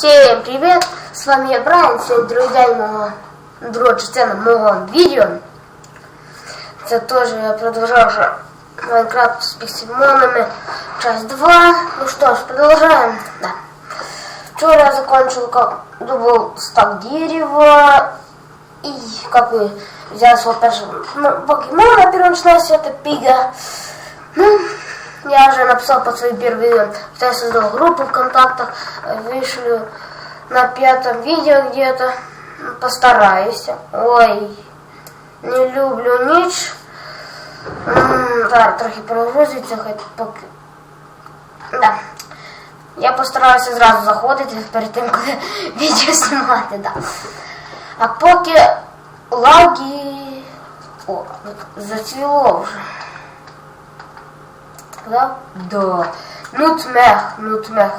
Всем привет! С вами я Брайан. Сегодня день мого друга частина відео. Це теж я продовжав вже Майнкрафт з пиксельмонами. Часть 2. Ну что ж, продолжаем. Да. Вчера я закончил, как добыл стак дерева. И как бы взял свой первый ну, покемона первого началась это пига. Ну, я уже написал под свои первые видео, что я создал группу ВКонтактах, вышлю на пятом видео где-то. Постараюсь. Ой, не люблю ніч. М, Зараз трохи прогрузиться, хоч поки. Да. Я постараюся зразу заходити перед тим, коли відео знімати, да. А поки лаги... О, зацвіло вже. Да? Да. Нутмех, нутмех.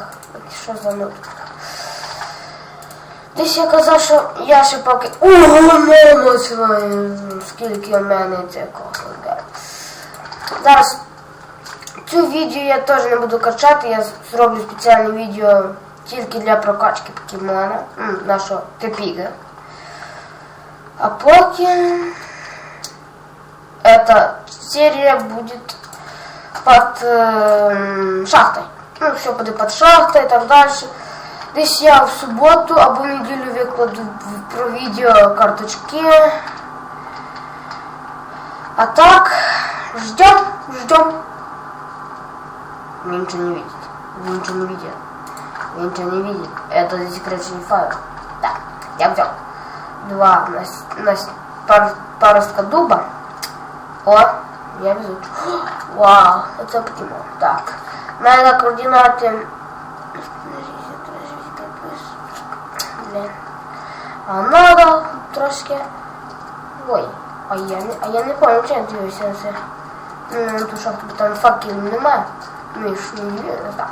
Що за нутмех? Десь я казав, що я ще поки... О, мама своє! Скільки у мене це кого. Зараз цю відео я теж не буду качати, я зроблю спеціальне відео тільки для прокачки покемона, нашого тепіга. А потім эта серия будет под э, шахтой. Ну, все буде під шахтой і так далі. Десь я в суботу або в неділю викладу в- про відео карточки. А так, ждем, ждем. Вы ничего не видите. Вы ничего не видите. Вы ничего не видите. Это засекреченный файл. Так, я взял два на, с- на с- пар, паростка дуба. О, я везу. Вау, это покемон. Так, надо координаты. Блин. А надо трошки. Ой, а я не, а я не пам'ятаю, чи я дивився на це. Ну, на ту шахту, бо там факелів немає. Між не дивився, так.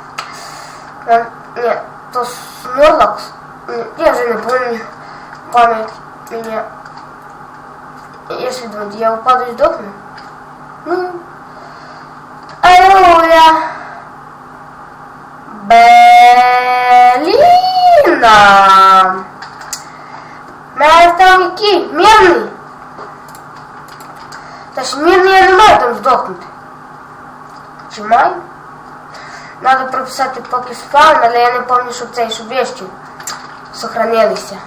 Там, ні, то Снорлакс. Ні, Я вже не помню. Пам'ять меня. Если думаете, я упаду и сдохну? маю там здохнути. Чи маю? Надо прописати поки спаун, але я не пам'ятаю, щоб цей, щоб вещи сохранилися.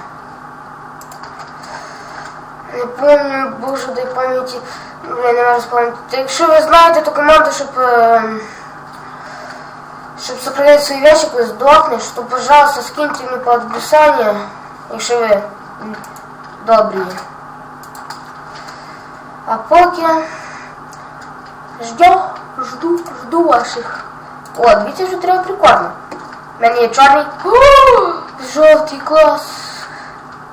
Не помню, боже, дай пам'яті. Я не можу спам'ятати. Якщо ви знаєте ту команду, щоб, е, щоб сохранити свої вещи, коли здохнеш, то, пожалуйста, скиньте мені по описанию, якщо ви м, добрі. А поки жду, жду, жду ваших. О, дивіться, що треба прикольно. У мене є чорний. О, жовтий клас.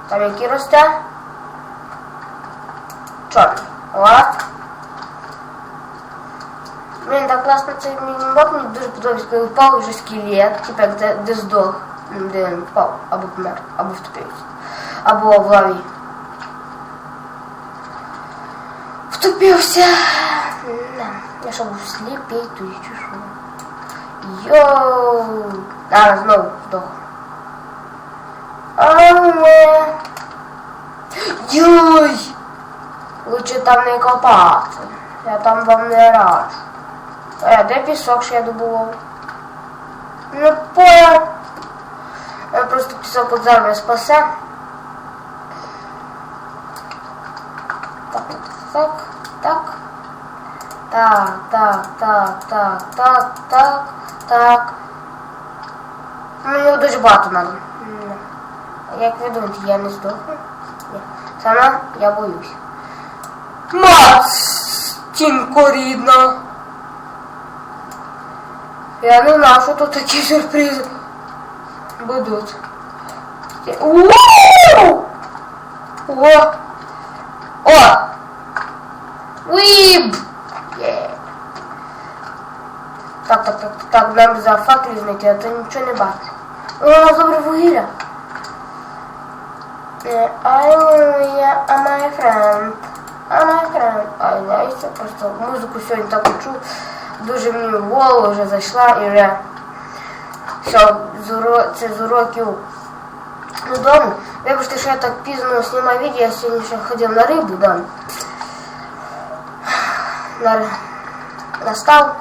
Там який росте? Чорний. О. Блін, так класно цей мінімап, мені дуже подобається, коли впав вже скелет, типу як де, де здох, де він впав, або помер, або втопився, або в лаві. Втопився. Да. Я що був сліпий, то і чи? Йоу! А, знову здох. Але... Йой! Лучше там не копати. Я там вам не раджу. Е, де пісок, що я добував? Не понял. Я просто пісок от зараз спасе. Так, так, так. Так, так, так, так, так, так, так. Ну, його дуже багато надо. Як ви думаєте, я не здохну? Ні. Сама я боюсь. Мастінко рідна. Я не знав, що тут такі сюрпризи будуть. Ууу! О! О! Уіб! Є. Так, так, так, так, нам за факелі знайти, а то нічого не бачу. О, добре вугілля. Е, Aleluya, а my friend. А my friend. Ай, знаєте, просто музику сьогодні так почув. Дуже мені в голову вже зайшла і вже все, це з уроків додому. Вибачте, що я так пізно знімаю відео, я сьогодні ще ходив на рибу, да. На... Настав,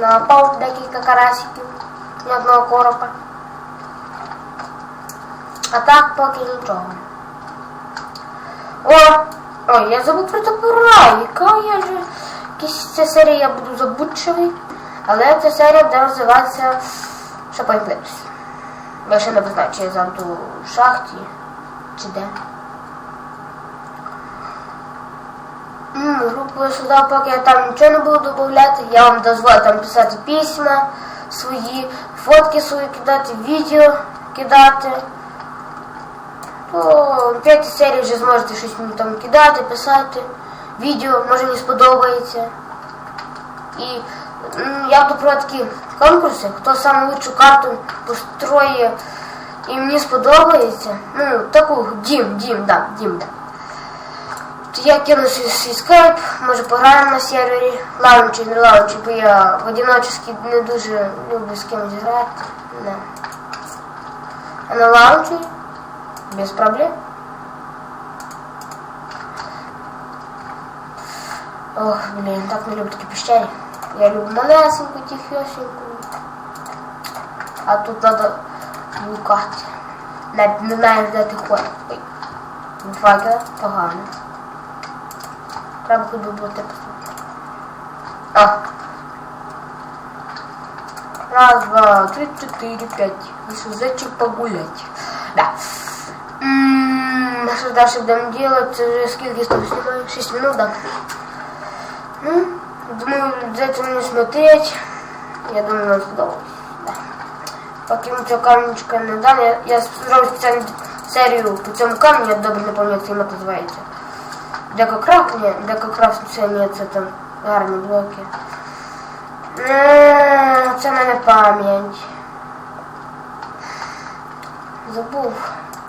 напав декілька карасиків, ні одного коропа. А так поки нічого. О! Ой, я забув про топора. Яка я же. Якась ця серія я буду забудчивий. Але ця серія буде розвиватися Шопайн Клипс. Я ще не знаю, чи я завжди в шахті, чи де. Групу я создав, поки я там нічого не буду додавати. Я вам дозволю там писати письма свої, фотки свої кидати, відео кидати. То в п'ятій серії вже зможете щось там кидати, писати. Відео, може мені сподобається. І я буду про такі конкурси, хто саме лучшу карту построє і мені сподобається. Ну, таку дім, дім, да, дім, да. Я кину свій, свій скайп, може пограємо на сервері, лаунчі, не лаунчі, бо я в одиночці не дуже люблю з кимось грати. Да. А на лаунчі без проблем. Ох, блін, так не люблю такі пещері. Я люблю малесеньку, тихесеньку. А тут треба блукати. Не знаєш, де ти ходиш. Ой. Факела погано. Треба хоч би бути послухати. А. Раз, два, три, четыре, пять. Вышел зайчик погулять. Да. М, Что дальше будем делать? Уже Сколько я снимаю? 6 минут, да? Ну, думаю, обязательно не смотреть. Я думаю, вам сподобалось. Да. Поки ми цього камінчика не дам, я, я зроблю спеціальну серію по цьому камню, я добре не пам'ятаю, декокрафт це ні, це там гарні блоки. Е, Це мене пам'ять. Забув.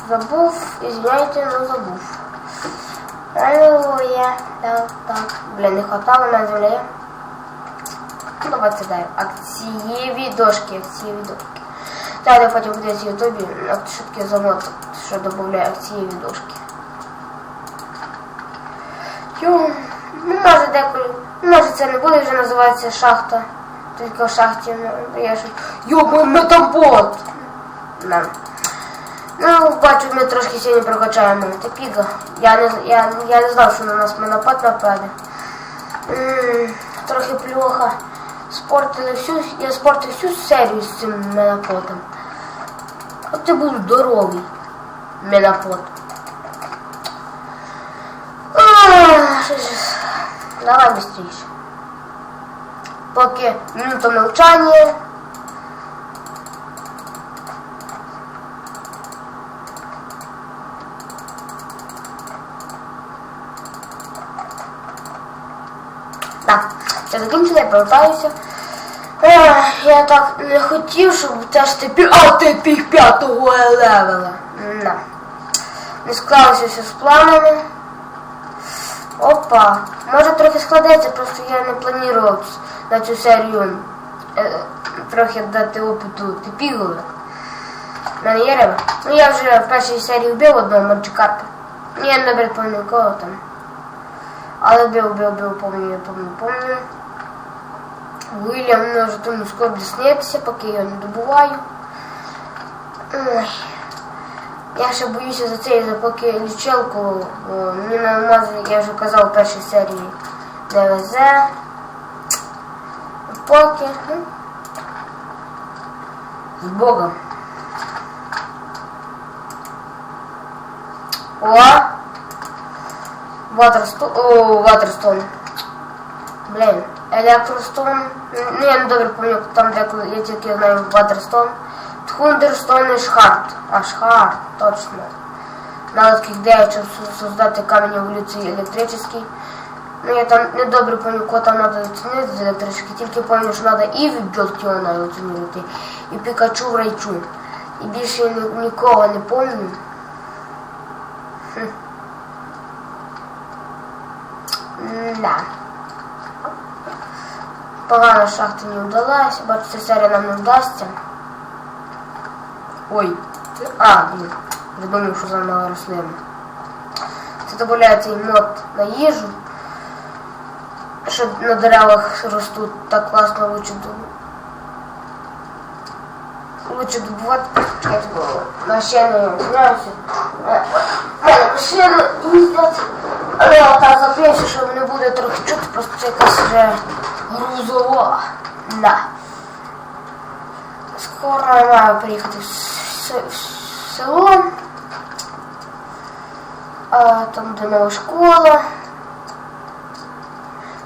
Забув, извиняйте, но забув. Аллилуйя. Так, так. Блін, не хватало на землі. Ну, давайте дай. Акцієві дошки, акцієві дошки. Так, я потім буде в ютубі шутки замот, що додає акцієві дошки. Йо, ну може деколи, ну може це не буде вже називатися шахта. Тільки в шахті, ну, я ж... Йо, метабот! Да. Ну, бачу, ми трошки сьогодні прокачаємо топіга. Я не, я, я не знав, що на нас монопад нападе. Трохи плохо. Спортили всю, я спортив всю серію з цим менопотом. От ти був здоровий менопот. Ах, що ж. Давай быстрее. Поки минута мовчання. Так, я закінчила, я повертаюся. Ех, я так не хотів, щоб теж ти пі... А ти піх п'ятого левела. Да. Не склалося все з планами. Опа. Може трохи складеться, просто я не планував на цю серію е, трохи дати опиту типігове. У мене є. Ну я вже в першій серії вбив одного Маджикарпа. Я не припомню кого там. Але бив, бив, бив, помню, помню, помню. Вильям може тому скоро доснеться, поки я не добуваю. Ой. Я ще боюся за це, за поки лічилку о, мені на алмази, я вже казав в першій серії, не везе. Поки. ну, З Богом. О! Ватерстон. О, Ватерстон. Блін. Електростон. Ну, я не добре пам'ятаю, там деколи я тільки знаю Ватерстон. Тхундерстон і Шхарт. А Шхарт, точно. Надо таких девочек создати камінь еволюції електричний. Ну я там не добре пам'ятаю, кого там треба оцінити з електрички, тільки пам'ятаю, що треба і від Джолтіона оцінювати, і Пікачу в Райчу. І більше я ні- нікого не пам'ятаю. Да. Погана шахта не вдалась, бачу, ця серія нам не вдасться. Ой. А, блін. Вже думав, що заново рослина. Це додає цей мод на їжу. Що на деревах ростуть так класно лучше ду- Лучше добувати. Чекайте, бо машини знаюся. У мене машини їздять. Але я так запишу, що не буде трохи чути, просто це якась вже грузова. Да. Скоро я маю приїхати в с- в село. А, там буде нова школа.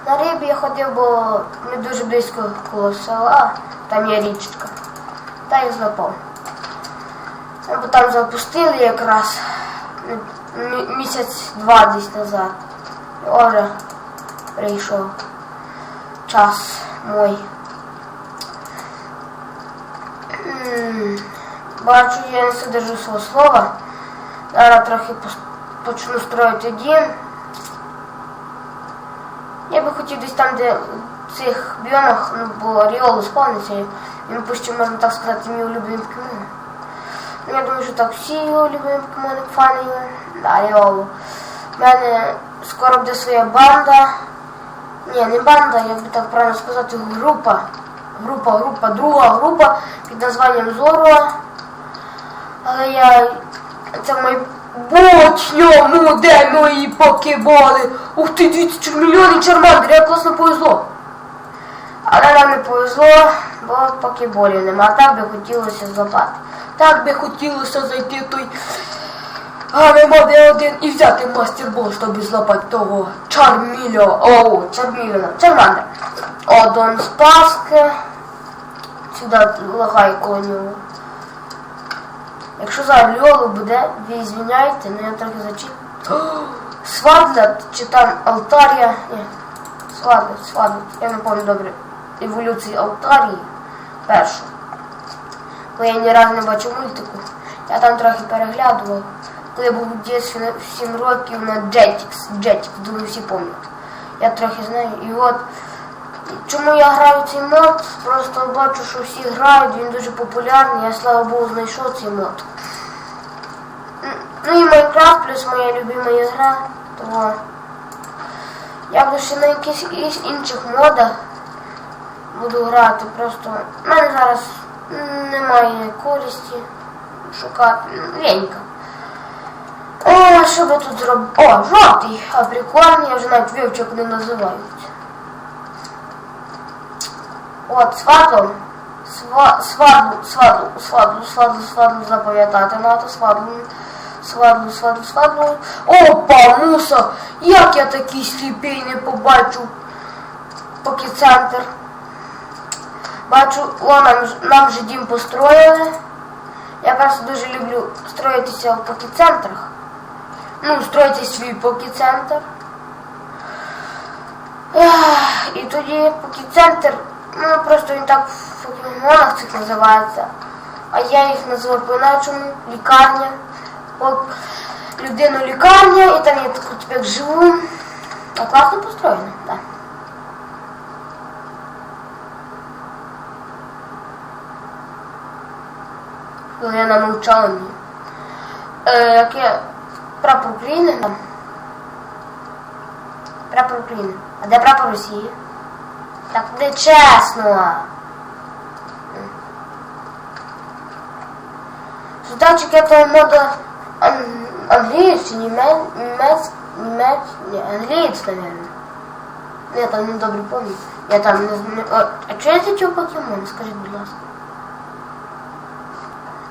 На рибі я ходив, бо не дуже близько коло села, там є річка. Та й злопав. Бо там запустили якраз мі- місяць-два десь назад. І Вже прийшов час мой. Бачу, я не содержу свого слова. Зараз трохи почну строїти дім. Я би хотів десь там, де в цих біомах, ну, бо Ріолу сповниться, він пуще, можна так сказати, мій улюблений покемон. Ну, я думаю, що так всі його улюблені покемони фани його. Да, Ріолу. У мене скоро буде своя банда. Ні, не банда, як би так правильно сказати, група. Група, група, друга група під названням Зоро. Але я. Це майбутньому, ну де мої покеболи. Ух ти, 200 мільйонів чармандр, як класно повезло. Але нам не повезло, бо покеболів нема. Так би хотілося злопати. Так би хотілося зайти той Ганемоде один і взяти мастербол, щоб злопати того Чармільо. О, Чармільона. Чармандр. Одон Спаски. Сюди лагай нього. Якщо зараз Льолу буде, ви звиняйте, ну я трохи зачіп. Свадля чи там Алтарія. Ні. Свадля, свадля. Я не пам'ятаю добре. Еволюції Алтарії. Першу. Бо я ні разу не бачив мультику. Я там трохи переглядував. Коли я був у дитинстві на 7 років на Jetix. Jetix, думаю, всі пам'ятають. Я трохи знаю. І от чому я граю цей мод? Просто бачу, що всі грають, він дуже популярний, я слава Богу знайшов цей мод. Ну і Майнкрафт плюс моя любима ігра, того я буду ще на якихось інших модах буду грати. Просто в мене зараз немає користі шукати. Ленька. О, що би тут зробити? О, жовтий, а прикольний, я вже навіть вивчив, як вони називаються. От, свадлом. Сва, свадлу, свадлу, свадлу, свадлу, свадлу запам'ятати надо, свадлу, свадлу, свадлу, свадлу. Опа, муса! Як я такий сліпий не побачу, поки центр. Бачу, о, нам, нам же дім построїли. Я просто дуже люблю строїтися в покіцентрах. Ну, строїти свій покіцентр. І тоді покіцентр, ну просто він так в покемонах цих називається. А я їх називаю по-іначому лікарня. От людину лікарня, і там я таку тепер живу. А класно построєно, так. Коли я на навчанні. Е, яке прапор України? Прапор України. А де прапор Росії? Так не чесно. Судачик этого мода ан- англиец, немец, немец, немец, не, англиец, наверное. Я там не добре помню. Я там не знаю. А что это что покемон? Скажи, будь ласка.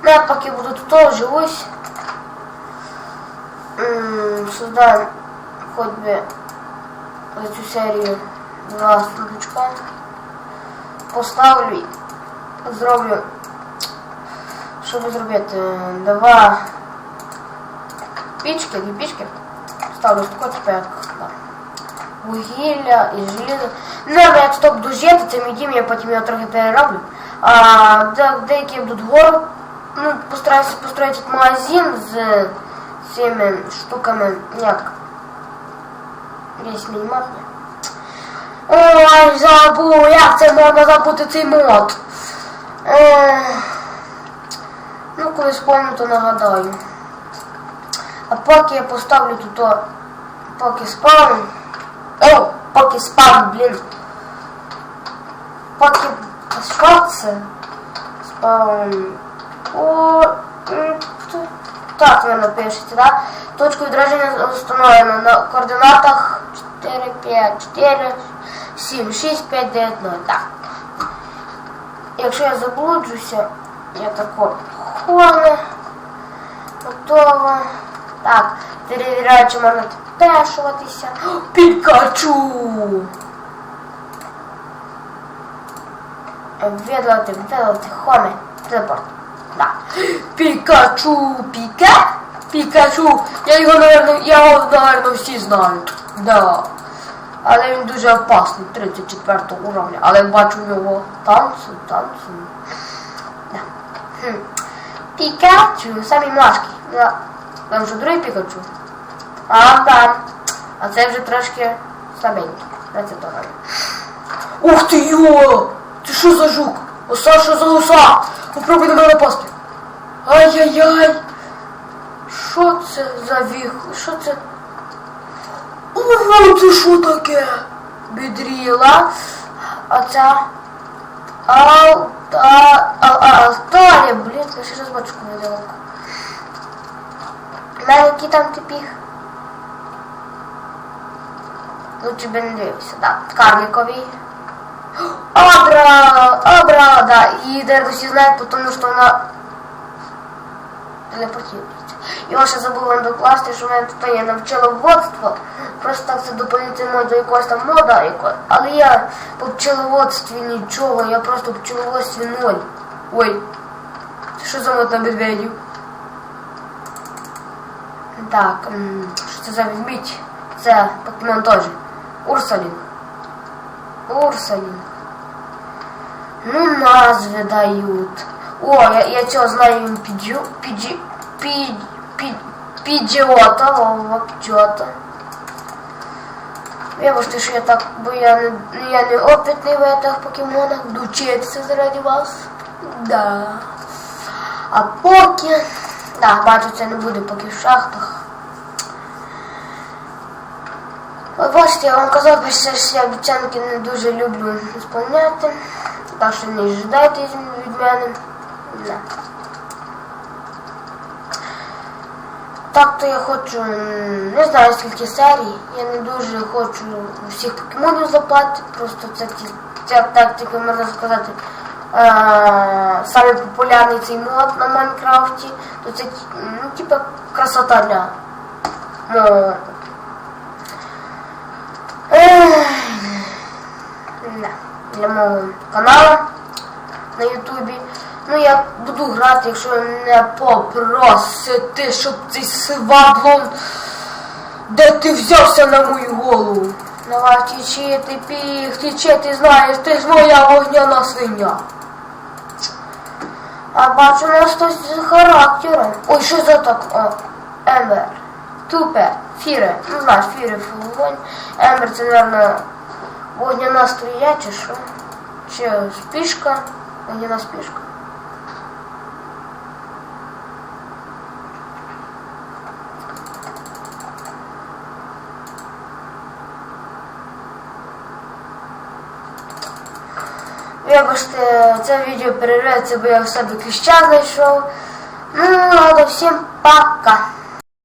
Ну, я поки буду тут тоже живусь. М, Создам хоть за цю серію два сундучка. Поставлю, зроблю, щоб зробити два пічки, дві пічки. Ставлю як да, вугілля і желізо. Ну, як стоп дожити, це мій дім, я потім його трохи перероблю. А де, деякі будуть гору, ну, постараюся построїти магазин з цими штуками, як Десь мінімат. Забув, як це можна забути цей мод. Е, Ну, коли спомню, то нагадаю. А поки я поставлю тут, поки спам. О, поки спам, блін. Поки що це? Спам. О, так ви напишете, да? Точку відраження встановлено на координатах 4, 5, 4, 7, 6, 5, 9, 0. Так. Якщо я заблуджуся, я тако хоне. Готово. Так, перевіряю, чи можна тепешуватися. О, Пікачу! Видалити, видалити, хоне, телепорт. Да. Пікачу, піке? Пікачу. Я його, наверно, я його, наверно, всі знають. Да. Але він дуже опасний, 34 уровня. Але бачу в нього. Да. Хм. Пікачу, самі. Да. Там вже другий Пікачу. А, там. А це вже трошки слабенький. Це догадаю. Ух ти йо! Ти що за жук? Оса, що за оса? Попробуй на мене напасти. Ай-яй-яй! Що це за віх? Що це? Ого, це що таке? Бідріла. А ця... Алта... Алтаря, блін, я ще раз бачу видалку. На який там типіх? Ну тебе не дивишся, так. Карликовий. Абра! Абра, да. И наверное, все знают, потому что она телепортирується. І я ще забула докласти, що мене тут є навчиловодство. Просто так це доповнительно до якогось там мода, але я по пчеловодстві нічого, я просто в пчеловодстві ноль. Ой, що за мод на медведів? Так, що це за відмідь? Це покемон теж. Урсалінг. Урсалінг. Ну, назви дають. О, я, я цього знаю він піджу, піджу, під, під, піджота, о, піджота. Вибачте, що я так, бо я не, я не опитний в этих покемонах, буду вчитися заради вас. Да. А поки, да, бачу, це не буде поки в шахтах. Ви бачите, я вам казав, що я обіцянки не дуже люблю сповняти. Так що не ждайте від мене. Не. Так то я хочу, не знаю скільки серій. Я не дуже хочу всіх покемонів запати, просто це ця тактика, можна сказати, е, самий популярний цей мод на Майнкрафті. То це ну, типа красота для мого для мого каналу на Ютубі. Ну я буду грати, якщо не попросити, щоб цей сваблон, де ти взявся на мою голову. Давай тічи, ти піх, тічи, ти знаєш, ти ж моя вогняна свиня. А бачу, у нас хтось з характером. Ой, що за так? О, Ембер. Тупе. Фіре. Ну знаєш, фіре вогонь. Ембер це, мабуть, вогняна стрія чи що? Чи спішка? Вогняна спішка. Вибачте, це відео перерветься, бо я в себе кліща знайшов. Ну, ладно, всім пока.